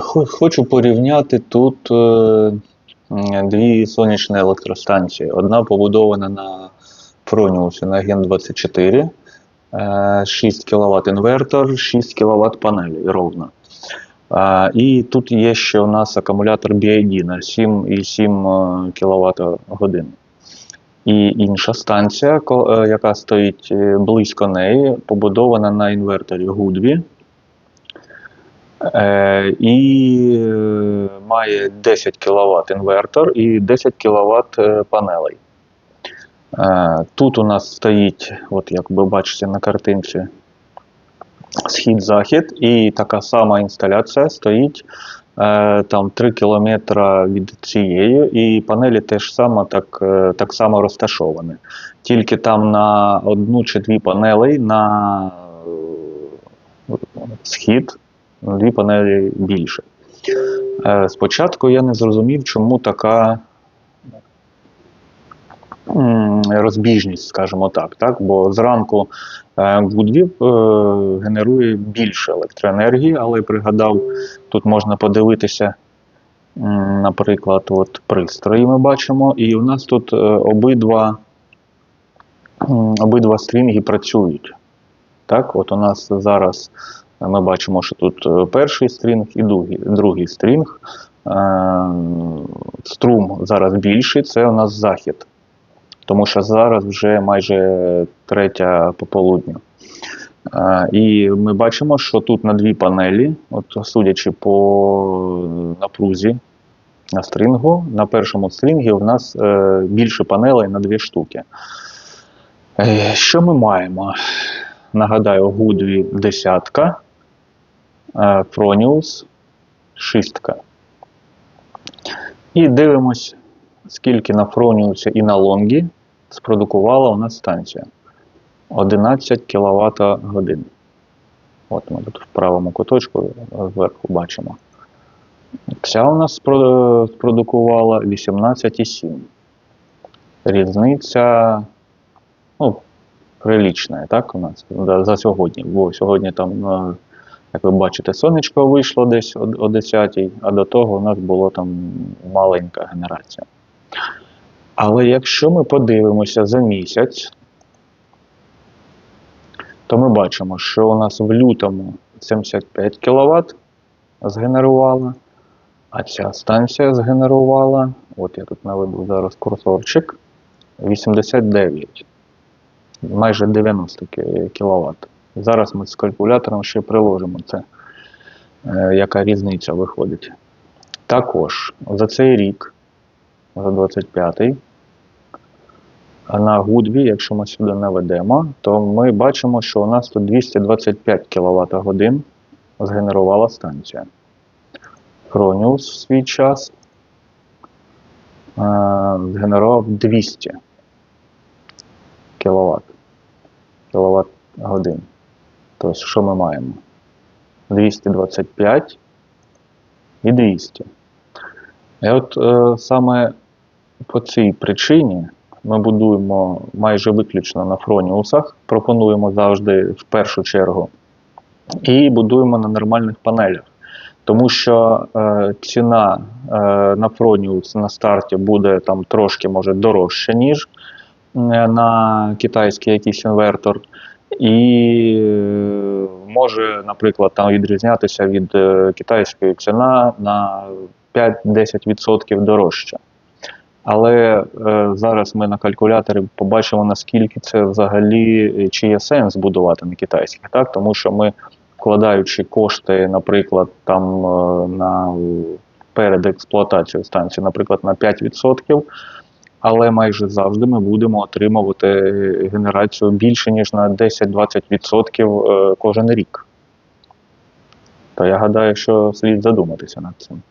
Хо- Хочу порівняти тут е, дві сонячні електростанції. Одна побудована на Фроніусі на Ген 24, е, 6 кВт інвертор, 6 кВт панелі ровно. І тут є ще у нас акумулятор BID на 7,7 кВт годин. І інша станція, е, яка стоїть е, близько неї, побудована на інверторі Goodby. Е, і е, має 10 кВт інвертор і 10 кВт панелей. Е, Тут у нас стоїть, от як ви бачите на картинці, схід-захід, і така сама інсталяція стоїть там 3 км від цієї, і панелі теж само, так, так само розташовані. Тільки там на одну чи дві панелей на е, дві панелі більше. Е, Спочатку я не зрозумів, чому така розбіжність, скажімо так, так? бо зранку е, е, генерує більше електроенергії, але пригадав, тут можна подивитися, наприклад, от пристрої ми бачимо, і у нас тут обидва, обидва стрінги працюють. Так, от у нас зараз ми бачимо, що тут е, перший стрінг і другий, другий стрінг. Е, Струм зараз більший, це у нас захід. Тому що зараз вже майже третя пополудня. Е, І ми бачимо, що тут на дві панелі, от судячи по напрузі на стрингу, на першому стрінгі у нас більше панелей на дві штуки. Що ми маємо? Нагадаю, Гудві десятка, е, Фроніус шістка. І дивимось, скільки на Фроніусі і на Лонгі спродукувала у нас станція. 11 кВт годин. От ми тут в правому куточку зверху бачимо. Ця у нас спродукувала 18,7. Різниця, ну, прилічна, так, у нас за, за сьогодні. Бо сьогодні там, е, як ви бачите, сонечко вийшло десь о, о 10 а до того у нас була там маленька генерація. Але якщо ми подивимося за місяць, то ми бачимо, що у нас в лютому 75 кВт згенерувала, а ця станція згенерувала, от я тут наведу зараз курсорчик, 89 майже 90 кВт. Зараз ми з калькулятором ще приложимо це, е, яка різниця виходить. Також за цей рік, за 25-й, на Гудві, якщо ми сюди наведемо, то ми бачимо, що у нас тут 225 кВт годин згенерувала станція. Фроніус в свій час е, згенерував 200 кВт. кВт годин. Тобто, що ми маємо? 225 і 200. І от е, саме по цій причині ми будуємо майже виключно на фроніусах, пропонуємо завжди в першу чергу, і будуємо на нормальних панелях. Тому що е, ціна е, на фроніус на старті буде там трошки може дорожча, ніж е, на китайський якийсь інвертор, і е, може, наприклад, там відрізнятися від е, китайської ціна на 5-10% дорожче. Але е, зараз ми на калькуляторі побачимо, наскільки це взагалі е, чи є сенс будувати на китайських, так? Тому що ми, вкладаючи кошти, наприклад, там на перед експлуатацією станції, наприклад, на 5%, але майже завжди ми будемо отримувати генерацію більше, ніж на 10-20% е, кожен рік. То я гадаю, що слід задуматися над цим.